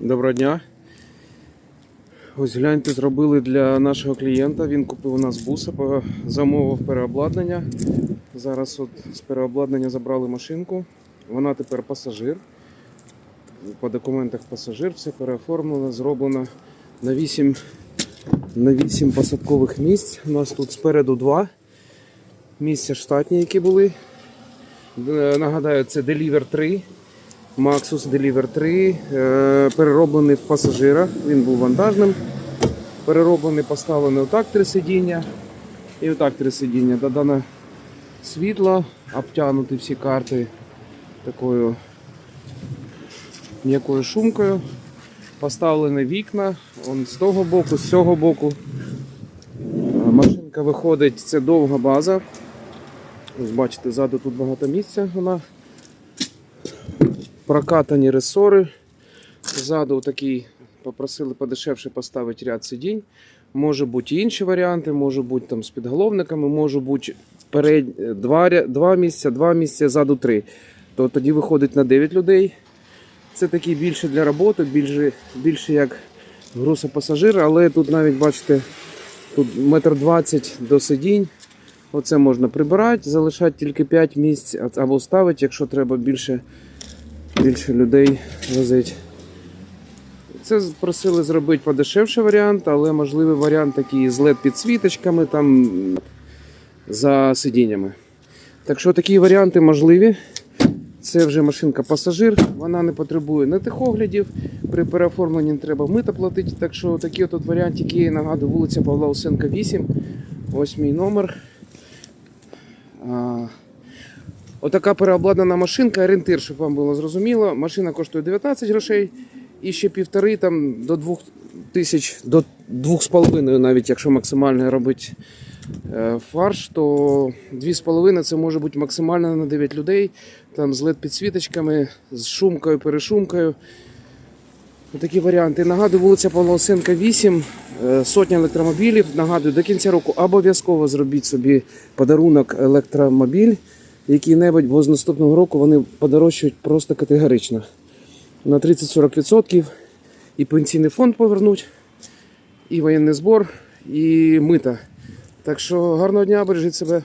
Доброго дня. Ось гляньте, зробили для нашого клієнта. Він купив у нас буса, замовив переобладнання. Зараз от з переобладнання забрали машинку. Вона тепер пасажир. По документах пасажир, все переоформлено, зроблено на 8, на 8 посадкових місць. У нас тут спереду два місця штатні, які були. Е, Нагадаю, це Deliver 3. Maxus Deliver 3, е, перероблений в пасажира, він був вантажним. Перероблений, поставлений отак три сидіння. І отак три сидіння. Додане світло, обтягнуті всі карти такою м'якою шумкою. Поставлені вікна, он з того боку, з цього боку. Е, Машинка виходить, це довга база. Ось бачите, ззаду тут багато місця. Вона прокатані ресори. Ззаду такий попросили подешевше поставити ряд сидінь. Може бути інші варіанти, може бути там з підголовниками, може бути перед... два, два місця, два місця, ззаду три. То тоді виходить на 9 людей. Це такий більше для роботи, більше, більше як грузопасажир, але тут навіть бачите, тут метр двадцять до сидінь. Оце можна прибирати, залишати тільки 5 місць або ставити, якщо треба більше більше людей возить. Це просили зробити подешевший варіант, але можливий варіант такий з led підсвіточками там за сидіннями. Так що такі варіанти можливі. Це вже машинка пасажир, вона не потребує не тихоглядів. При переоформленні не треба мита платити. Так що такі от варіантики є. Нагадую, вулиця Павла Усенка 8. Ось мій номер. Отака переобладнана машинка, орієнтир, щоб вам було зрозуміло. Машина коштує 19 грошей і ще півтори там до 2 тисяч, до 2,5 навіть якщо максимально робити е, фарш, то 2,5 це може бути максимально на 9 людей. Там з led підсвіточками, з шумкою, перешумкою. Такі варіанти. Нагадую, вулиця Павлосенка, 8, е, сотня електромобілів. Нагадую, до кінця року обов'язково зробіть собі подарунок електромобіль який-небудь, бо з наступного року вони подорожчають просто категорично. На 30-40% і пенсійний фонд повернуть, і воєнний збор, і мита. Так що гарного дня, бережіть себе.